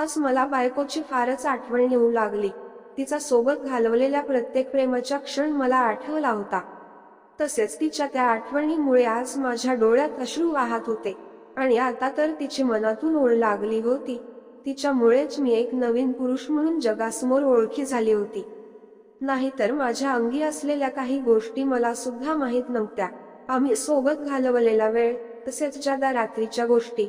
आज मला बायकोची फारच आठवण येऊ लागली. तिचा सोबत घालवलेल्या प्रत्येक प्रेमाचा क्षण मला आठवला होता. तसेच तिच्या त्या आठवणीमुळे आज माझ्या डोळ्यात अश्रू वाहत होते. आणि आता तर तिची मनातून ओढ लागली होती. तिच्यामुळेच मी एक नवीन पुरुष म्हणून जगासमोर ओळखी झाली होती. नाहीतर माझ्या अंगी असलेल्या काही गोष्टी मला सुद्धा माहीत नव्हत्या. आम्ही सोबत घालवलेला वेळ तसेच ज्यादा रात्रीच्या गोष्टी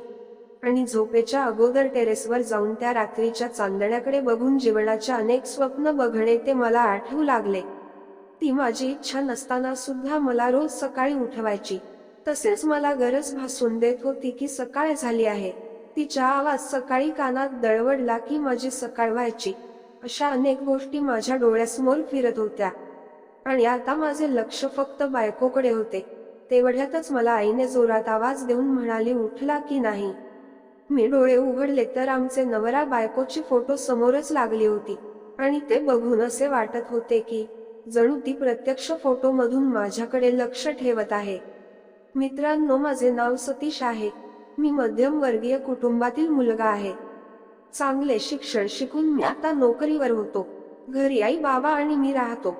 आणि झोपेच्या अगोदर टेरेसवर जाऊन त्या रात्रीच्या चांदण्याकडे बघून जीवनाच्या अनेक स्वप्न बघणे ते मला आठवू लागले. ती माझी इच्छा नसताना सुद्धा मला रोज सकाळी उठवायची. तसेच मला गरज भासून देत होती की सकाळ झाली आहे. तिचा आवाज सकाळी कानात दळवडला की माझी सकाळ व्हायची. अशा अनेक गोष्टी माझ्या डोळ्यासमोर फिरत होत्या. आणि आता माझे लक्ष फक्त बायकोकडे होते. तेवढ्यातच मला आईने जोरात आवाज देऊन म्हणाली उठला की नाही? मी डोळे उघडले तर आमचे नवरा बायकोची फोटो समोरच लागली होती. आणि ते बघून असे वाटत होते की जणू ती प्रत्यक्ष फोटो मधून माझ्याकडे लक्ष ठेवत आहे. मित्रांनो माझे नाव सतीश आहे. मी मध्यम वर्गीय कुटुंबातील मुलगा आहे. चांगले शिक्षण शिकून मी आता नोकरीवर होतो. घरी आई बाबा आणि मी राहतो.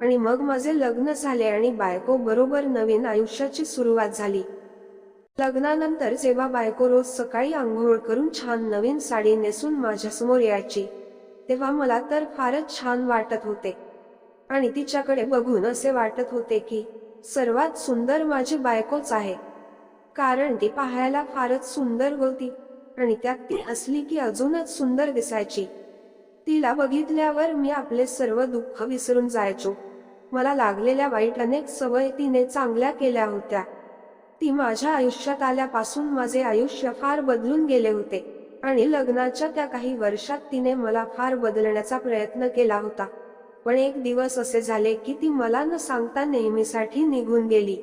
आणि मग माझे लग्न झाले आणि बायको बरोबर नवीन आयुष्याची सुरुवात झाली. लग्नानंतर जेव्हा बायको रोज सकाळी आंघोळ करून छान नवीन साडी नेसून माझ्यासमोर यायची तेव्हा मला तर फारच छान वाटत होते. आणि तिच्याकडे बघून असे वाटत होते की सर्वात सुंदर माझी बायकोच आहे. कारण ती पाहायला फारच सुंदर होती आणि त्यात ती असली की अजूनच सुंदर दिसायची. तिला बघितल्यावर मी आपले सर्व दुःख विसरून जायचो. मला लागलेल्या वाईट अनेक सवय तिने चांगल्या केल्या होत्या. ती माझ्या आयुष्यात आल्यापासून माझे आयुष्य फार बदलून गेले होते. आणि लग्नाच्या त्या काही वर्षात तिने मला फार बदलण्याचा प्रयत्न केला होता. पण एक दिवस असे झाले की ती मला न सांगता नेहमीसाठी निघून गेली.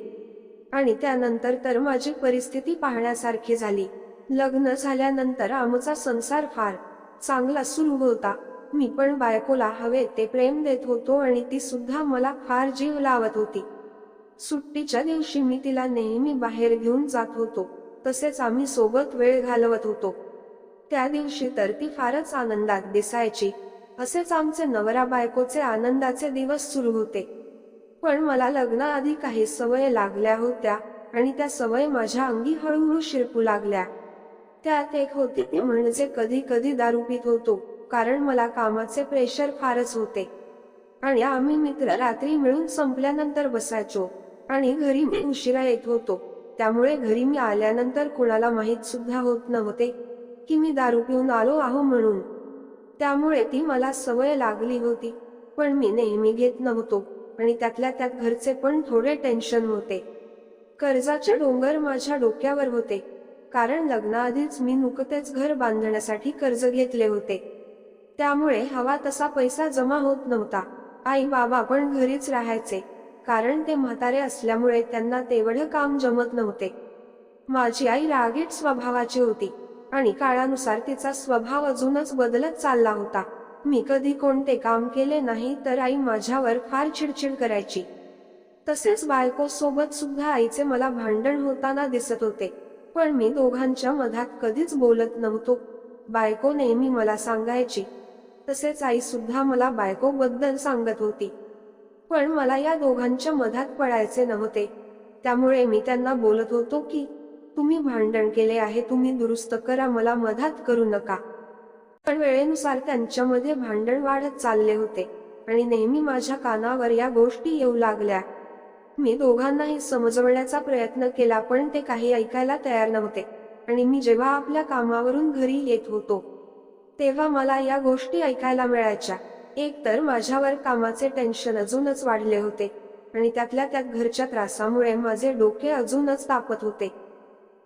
आणि त्यानंतर तर माझी परिस्थिती पाहण्यासारखी झाली. लग्न झाल्यानंतर आमचा संसार फार चांगला सुरू होता. मी पण बायकोला हवे ते प्रेम देत होतो आणि ती सुद्धा मला फार जीव लावत होती. सुट्टीच्या दिवशी मी तिला नेहमी बाहेर घेऊन जात होतो. तसेच आम्ही सोबत वेळ घालवत होतो. त्या दिवशी तर ती फारच आनंदात दिसायची. असेच आमचे नवरा बायकोचे आनंदाचे दिवस सुरू होते. पण मला लग्नाआधी काही सवय लागल्या होत्या आणि त्या सवय माझ्या अंगी हळूहळू शिरपू लागल्या. त्यात एक होते ते म्हणजे कधी कधी दारू पित होतो कारण मला कामाचे प्रेशर फारच होते. आणि आम्ही मित्र रात्री मिळून संपल्यानंतर बसायचो. आणि घरी मी उशिरा येत होतो. त्यामुळे घरी मी आल्यानंतर कुणाला माहीत सुद्धा होत नव्हते की मी दारू पिऊन आलो आहो म्हणून. त्यामुळे ती मला सवय लागली होती पण मी नेहमी घेत नव्हतो आणि त्यातल्या त्यात घरचे पण थोडे टेन्शन होते. कर्जाचे डोंगर माझ्या डोक्यावर होते कारण लग्नाआधीच मी नुकतेच घर बांधण्यासाठी कर्ज घेतले होते. त्यामुळे हवा तसा पैसा जमा होत नव्हता. आई बाबा पण घरीच राहायचे. कारण ते म्हातारे असल्यामुळे त्यांना तेवढं काम जमत नव्हते. माझी आई रागीट स्वभावाची होती आणि काळानुसार तिचा स्वभाव अजूनच बदलत चालला होता. मी कधी कोणते काम केले नाही तर आई माझ्यावर फार चिडचिड करायची. तसेच बायको सोबत सुद्धा आईचे मला भांडण होताना दिसत होते पण मी दोघांच्या मधात कधीच बोलत नव्हतो. बायको नेहमी मला सांगायची तसेच आई सुद्धा मला बायकोबद्दल सांगत होती. पण मला या दोघांच्या मधात पडायचे नव्हते. त्यामुळे मी त्यांना बोलत होतो की तुम्ही भांडण केले आहे तुम्ही दुरुस्त करा मला मधात करू नका. पण वेळेनुसार त्यांच्यामध्ये भांडण वाढत चालले होते आणि नेहमी माझ्या कानावर या गोष्टी येऊ लागल्या. मी दोघांनाही समजवण्याचा प्रयत्न केला पण ते काही ऐकायला तयार नव्हते आणि मी जेव्हा आपल्या कामावरून घरी येत होतो तेव्हा मला या गोष्टी ऐकायला मिळायच्या. एक तर माझ्यावर कामाचे टेन्शन अजूनच वाढले होते आणि त्यातल्या त्यात घरच्या त्रासामुळे माझे डोके अजूनच तापत होते.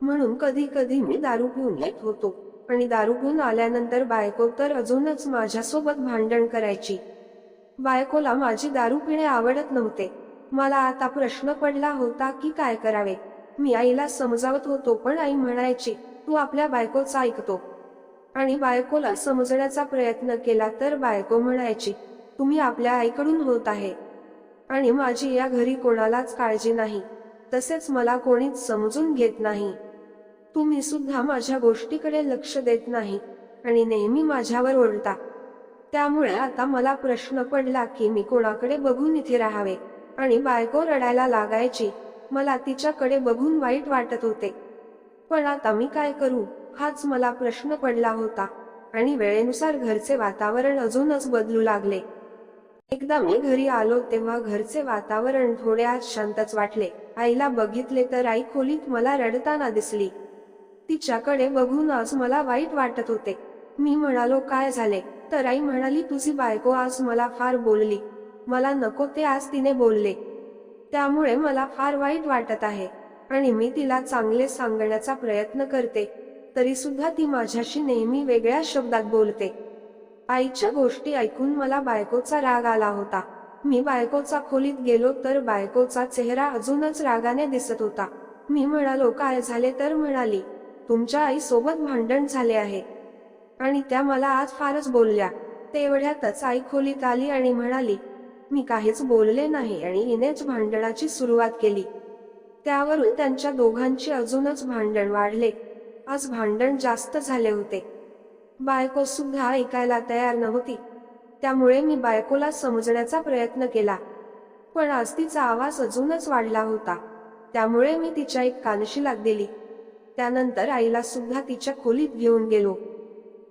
म्हणून कधी कधी मी दारू पिऊन येत होतो आणि दारू घेऊन आल्यानंतर बायको तर अजूनच माझ्यासोबत भांडण करायची. बायकोला माझी दारू पिणे आवडत नव्हते. मला आता प्रश्न पडला होता की काय करावे? मी आईला समजावत होतो पण आई म्हणायची तू आपल्या बायकोचा ऐकतो. आणि बायकोला समजण्याचा प्रयत्न केला तर बायको म्हणायची तुम्ही आपल्या आईकडून होत आहे. आणि माझी या घरी कोणालाच काळजी नाही. तसेच मला कोणीच समजून घेत नाही. तुम्ही सुद्धा माझ्या गोष्टीकडे लक्ष देत नाही आणि नेहमी माझ्यावर ओरडता. त्यामुळे आता मला प्रश्न पडला की मी कोणाकडे बघून इथे राहावे? आणि बायको रडायला लागायची मला तिच्याकडे बघून वाईट वाटत होते. पण आता मी काय करू? हाच मला प्रश्न पडला होता आणि वेळेनुसार घरचे वातावरण अजूनच बदलू लागले. एकदा मी घरी आलो तेव्हा घरचे वातावरण थोडे आज शांतच वाटले. आईला बघितले तर आई खोलीत मला रडताना दिसली. तिच्याकडे बघून आज मला वाईट वाटत होते. मी म्हणालो काय झाले? तर आई म्हणाली तुझी बायको आज मला फार बोलली. मला नको ते आज तिने बोलले. त्यामुळे मला फार वाईट वाटत आहे आणि मी तिला चांगले सांगण्याचा प्रयत्न करते. तरीसुद्धा ती माझ्याशी नेहमी वेगळ्या शब्दात बोलते. आईच्या गोष्टी ऐकून मला बायकोचा राग आला होता. मी बायकोचा खोलीत गेलो तर बायकोचा चेहरा अजूनच रागाने दिसत होता. मी म्हणालो काय झाले? तर म्हणाली तुमच्या आई सोबत भांडण झाले आहे. आणि त्या मला आज फारच बोलल्या. तेवढ्यातच आई खोलीत आली आणि म्हणाली मी काहीच बोलले नाही आणि हिनेच भांडणाची सुरुवात केली. त्यावरून त्यांच्या दोघांची अजूनच भांडण वाढले. आज भांडण जास्त झाले होते. बायको सुद्धा ऐकायला तयार नव्हती. त्यामुळे मी बायकोला समजण्याचा प्रयत्न केला. पण आज तिचा आवाज अजूनच वाढला होता. त्यामुळे मी तिच्या एक कानशिलात दिली. त्यानंतर आईला सुद्धा तिच्या खोलीत घेऊन गेलो.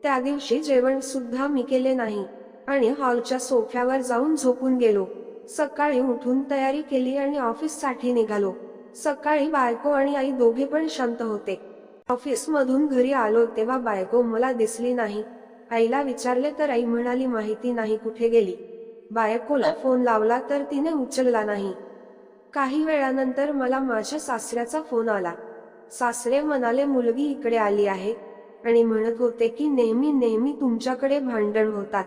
त्या दिवशी जेवण सुद्धा मी केले नाही आणि हॉलच्या सोफ्यावर जाऊन झोपून गेलो. सकाळी उठून तयारी केली आणि ऑफिससाठी निघालो. सकाळी बायको आणि आई दोघे पण शांत होते. ऑफिसमधून घरी आलो तेव्हा बायको मला दिसली नाही. आईला विचारले तर आई म्हणाली माहिती नाही कुठे गेली. बायकोला फोन लावला तर तिने उचलला नाही. काही वेळानंतर मला माझ्या सासऱ्याचा फोन आला. सासरे म्हणाले मुलगी इकडे आली आहे. आणि म्हणत होते की नेहमी नेहमी तुमच्याकडे भांडण होतात.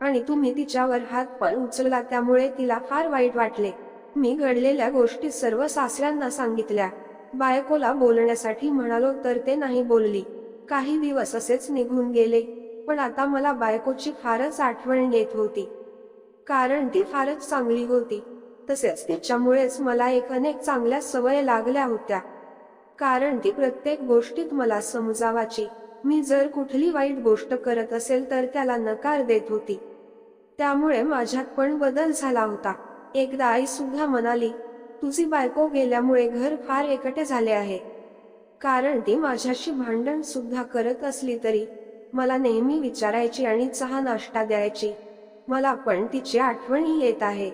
आणि तुम्ही तिच्यावर हात पण उचलला त्यामुळे तिला फार वाईट वाटले. मी घडलेल्या गोष्टी सर्व सासऱ्यांना सांगितल्या. बायकोला बोलण्यासाठी म्हणालो तर ते नाही बोलली. काही दिवस असेच निघून गेले पण आता मला बायकोची फारच आठवण येत होती. कारण ती फारच चांगली होती. तसेच तिच्यामुळेच मला एक अनेक चांगल्या सवय लागल्या होत्या. कारण ती प्रत्येक गोष्टीत मला समजावाची मी जर कुठली वाईट गोष्ट करत असेल तर त्याला नकार देत होती. त्यामुळे माझ्यात पण बदल झाला होता. एकदा आई सुद्धा म्हणाली तुझी बायको गेल्यामुळे घर फार एकटे झाले आहे. कारण ती माझ्याशी भांडण सुद्धा करत असली तरी मला नेहमी विचारायची आणि चहा नाश्ता द्यायची. मला पण तिची आठवणी येत आहे.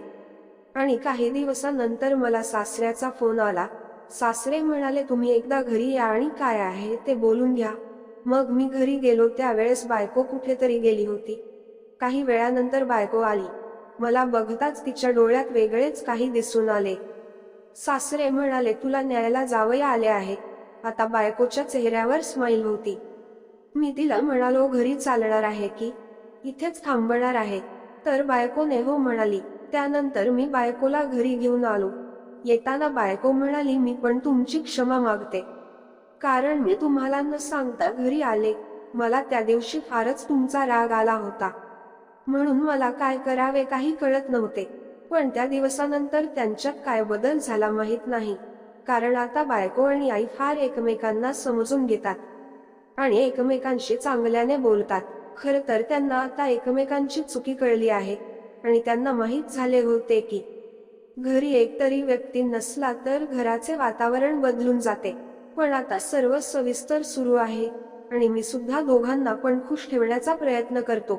आणि काही दिवसानंतर मला सासऱ्याचा फोन आला. सासरे म्हणाले तुम्ही एकदा घरी या आणि काय आहे ते बोलून घ्या. मग मी घरी गेलो त्यावेळेस बायको कुठेतरी गेली होती. काही वेळानंतर बायको आली. मला बघताच तिच्या डोळ्यात वेगळेच काही दिसून आले. सासरे म्हणाले तुला न्यायला जावया आले आहे. आता बायकोच्या चेहऱ्यावर स्माईल होती. मी तिला म्हणालो घरी चालणार आहे की? इथेच थांबणार आहे. तर बायकोने हो म्हणाली. त्यानंतर मी बायकोला घरी घेऊन आलो. येताना बायको म्हणाली मी पण तुमची क्षमा मागते. कारण मी तुम्हाला न सांगता घरी आले. मला त्या दिवशी फारच तुमचा राग आला होता. म्हणून मला काय करावे काही कळत नव्हते. पण त्या दिवसानंतर त्यांच्यात काय बदल झाला माहीत नाही. कारण आता बायको आणि आई फार एकमेकांना समजून घेतात. आणि एकमेकांशी चांगल्याने बोलतात. खर तर त्यांना आता एकमेकांची चुकी कळली आहे. आणि त्यांना माहीत झाले होते की घरी एकतरी व्यक्ती नसला तर घराचे वातावरण बदलून जाते. पण आता सर्व सविस्तर सुरू आहे. आणि मी सुद्धा दोघांना पण खुश ठेवण्याचा प्रयत्न करतो.